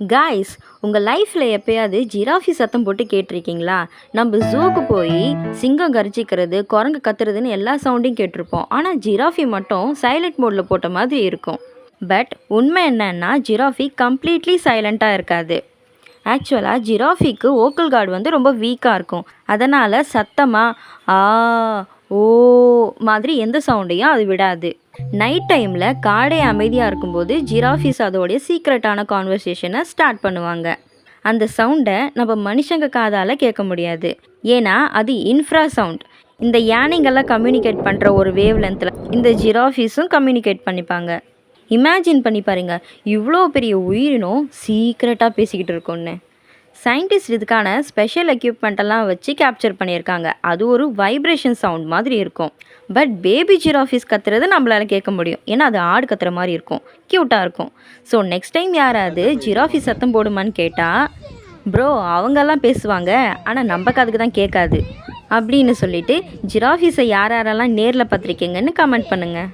Guys உங்கள் லைஃப்பில் எப்போயாவது ஜிராஃபி சத்தம் போட்டு கேட்டிருக்கீங்களா? நம்ம ஜூக்கு போய் சிங்கம் கரிச்சிக்கிறது குரங்கு கத்துறதுன்னு எல்லா சவுண்டையும் கேட்டிருப்போம். ஆனால் ஜிராஃபி மட்டும் சைலண்ட் மோடில் போட்ட மாதிரி இருக்கும். பட் உண்மை என்னன்னா ஜிராஃபி கம்ப்ளீட்லி சைலண்ட்டாக இருக்காது. ஆக்சுவலாக ஜிராஃபிக்கு ஓக்கல் கார்டு வந்து ரொம்ப வீக்காக இருக்கும். அதனால் சத்தமாக ஆ ஓ மாதிரி எந்த சவுண்டையும் அது விடாது. நைட் டைமில் காடே அமைதியாக இருக்கும்போது ஜிராஃபிஸ் அதோடைய சீக்ரெட்டான கான்வர்சேஷனை ஸ்டார்ட் பண்ணுவாங்க. அந்த சவுண்டை நம்ம மனுஷங்க காதால் கேட்க முடியாது. ஏன்னா அது இன்ஃப்ரா சவுண்ட் இந்த யானைங்கெல்லாம் கம்யூனிகேட் பண்ணுற ஒரு வேவ் லென்த்தில் இந்த ஜிராஃபீஸும் கம்யூனிகேட் பண்ணிப்பாங்க. இமேஜின் பண்ணி பாருங்கள் இவ்வளோ பெரிய உயிரினம் சீக்ரெட்டாக பேசிக்கிட்டு இருக்கோன்னு சயின்டிஸ்ட் இதுக்கான ஸ்பெஷல் எக்யூப்மெண்ட்டெல்லாம் வச்சு கேப்சர் பண்ணியிருக்காங்க. அது ஒரு வைப்ரேஷன் சவுண்ட் மாதிரி இருக்கும். பட் பேபி ஜிராஃபிஸ் கத்துறது நம்மளால் கேட்க முடியும். ஏன்னா அது ஆடு கத்துற மாதிரி இருக்கும். க்யூட்டாக இருக்கும். ஸோ நெக்ஸ்ட் டைம் யாராவது ஜிராஃபி சத்தம் போடுமான்னு கேட்டால் ப்ரோ அவங்கெல்லாம் பேசுவாங்க. ஆனால் நம்ம காதுக்கு தான் கேட்காது. அப்படின்னு சொல்லிட்டு ஜிராஃபிஸை யார் யாரெல்லாம் நேரில் பார்த்துருக்கீங்கன்னு கமெண்ட் பண்ணுங்கள்